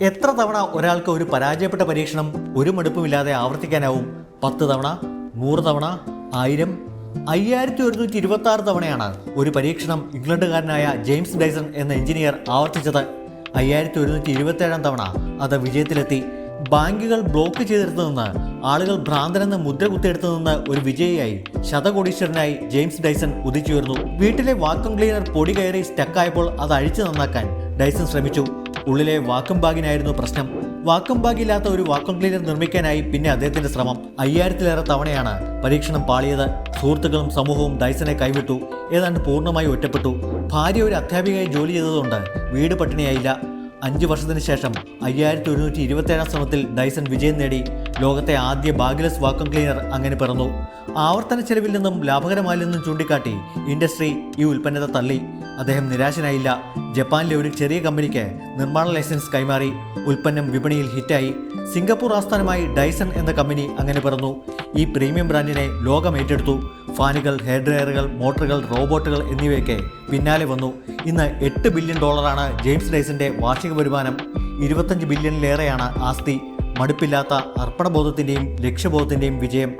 എത്ര തവണ ഒരാൾക്ക് ഒരു പരാജയപ്പെട്ട പരീക്ഷണം ഒരു മടുപ്പുമില്ലാതെ ആവർത്തിക്കാനാവും? പത്ത് തവണ നൂറ് തവണ ആയിരം? അയ്യായിരത്തി ഒരുന്നൂറ്റി ഇരുപത്തി ആറ് തവണയാണ് ഒരു പരീക്ഷണം ഇംഗ്ലണ്ടുകാരനായ ജെയിംസ് ഡൈസൺ എന്ന എഞ്ചിനീയർ ആവർത്തിച്ചത്. അയ്യായിരത്തി ഒരുന്നൂറ്റി ഇരുപത്തേഴാം തവണ അത് വിജയത്തിലെത്തി. ബാങ്കുകൾ ബ്ലോക്ക് ചെയ്തെടുത്തു നിന്ന് ആളുകൾ ഭ്രാന്തനെന്ന് മുദ്ര കുത്തിയെടുത്തു നിന്ന് ഒരു വിജയിയായി ശതകോടീശ്വരനായി ജെയിംസ് ഡൈസൺ ഉദിച്ചുയർന്നു. വീട്ടിലെ വാക്വം ക്ലീനർ പൊടി കയറി സ്റ്റക്കായപ്പോൾ അത് അഴിച്ചു നന്നാക്കാൻ ഡൈസൺ ശ്രമിച്ചു. ഉള്ളിലെ വാക്വം ബാഗിനായിരുന്നു പ്രശ്നം. വാക്വം ബാഗില്ലാത്ത ഒരു വാക്വം ക്ലീനർ നിർമ്മിക്കാനായി പിന്നെ അദ്ദേഹത്തിന്റെ ശ്രമം. അയ്യായിരത്തിലേറെ തവണയാണ് പരീക്ഷണം പാളിയത്. സുഹൃത്തുക്കളും സമൂഹവും ഡൈസനെ കൈവിട്ടു. ഏതാണ്ട് പൂർണമായി ഒറ്റപ്പെട്ടു. ഭാര്യ ഒരു അധ്യാപികയായി ജോലി ചെയ്തതുകൊണ്ട് വീട് പട്ടിണിയായില്ല. അഞ്ച് വർഷത്തിന് ശേഷം അയ്യായിരത്തി ഒരുന്നൂറ്റി ഇരുപത്തേഴാം ശ്രമത്തിൽ ഡൈസൺ വിജയം നേടി. ലോകത്തെ ആദ്യ ബാഗ്ലെസ് വാക്വം ക്ലീനർ അങ്ങനെ പിറന്നു. ആവർത്തന ചെലവിൽ നിന്നും ലാഭകരമായില്ലെന്നും ചൂണ്ടിക്കാട്ടി ഇൻഡസ്ട്രി ഈ ഉൽപ്പന്നത്തെ തള്ളി. അദ്ദേഹം നിരാശനായില്ല. ജപ്പാനിലെ ഒരു ചെറിയ കമ്പനിക്ക് നിർമ്മാണ ലൈസൻസ് കൈമാറി. ഉൽപ്പന്നം വിപണിയിൽ ഹിറ്റായി. സിംഗപ്പൂർ ആസ്ഥാനമായി ഡൈസൺ എന്ന കമ്പനി അങ്ങനെ പിറന്നു. ഈ പ്രീമിയം ബ്രാൻഡിനെ ലോകം ഏറ്റെടുത്തു. ഫാനുകൾ ഹെയർ ഡ്രയറുകൾ മോട്ടറുകൾ റോബോട്ടുകൾ എന്നിവയൊക്കെ പിന്നാലെ വന്നു. ഇന്ന് എട്ട് ബില്യൺ ഡോളറാണ് ജെയിംസ് ഡൈസന്റെ വാർഷിക വരുമാനം. ഇരുപത്തഞ്ച് ബില്യണിലേറെയാണ് ആസ്തി. മടുപ്പില്ലാത്ത അർപ്പണബോധത്തിന്റെയും ലക്ഷ്യബോധത്തിന്റെയും വിജയം